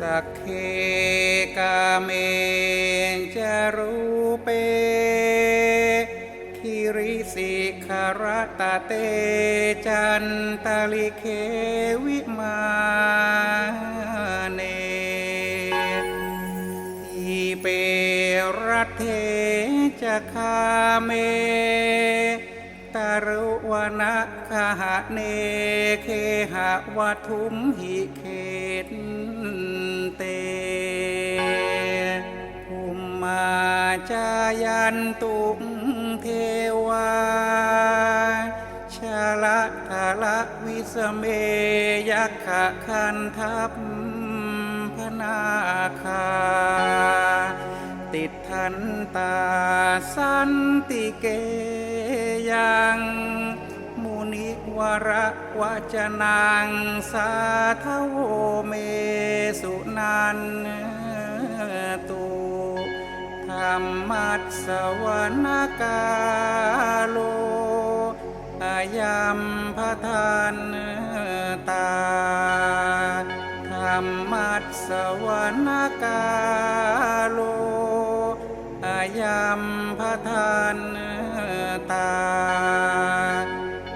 สักเคกาเมจารูเป คิริสิขารตเตจันตาลิเควิมาเนอีเปรัตเทจะคาเมตารุวนะคหะเนเคหะวัทุมหิเขต ยันตุงเทวาชาละทาละวิสเมยักขะคันทัพพนาคา ติดทันตาสันติเกยังมุนิวระวจนังสาทโวเมสุนันตุ รรมัสสวนกาโลอายัมพทานตาธรรมัสสวนกาโลอายัมพทานตา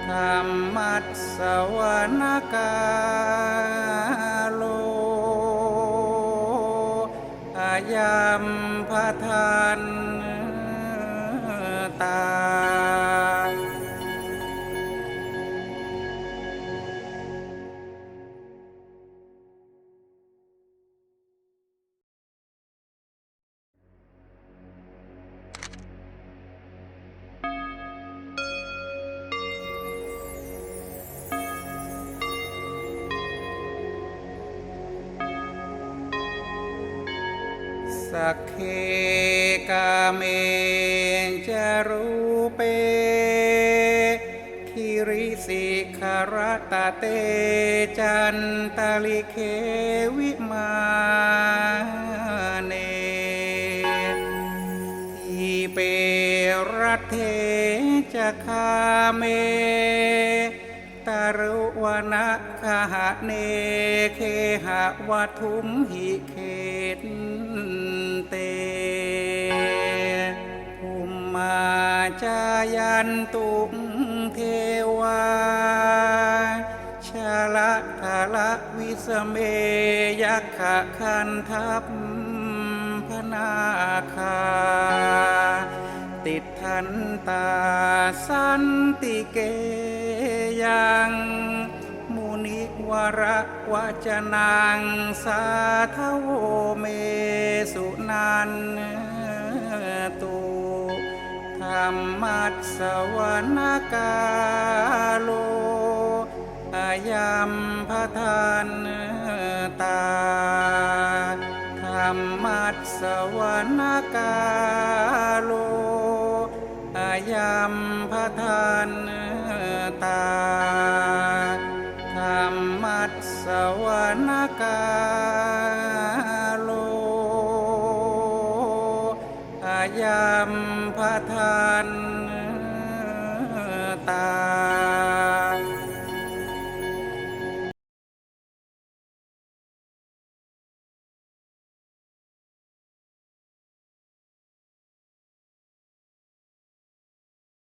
ธรรมัสสวนกา ยัมพทัน สักเคกาเมจารูเปคิริสิขารตเตจันตาลิเควิมาเนอีเปรัตเทจะคาเม รุวนะคหะเนเคหะวัทุมหิเขตเตภุมมาจายันตุงเทวาชาละทาละวิสเมยักขะคันทัพพนาคา ติดทันตาสันติเกยังมุนิวระวจนังสาทโวเมสุนันตุธรรมัสสวนกาโลอายัมพทานตาธรรมัสสวนกาโล ยำพระทานตาธรรมัสสวนกาโลอายำพระทานตา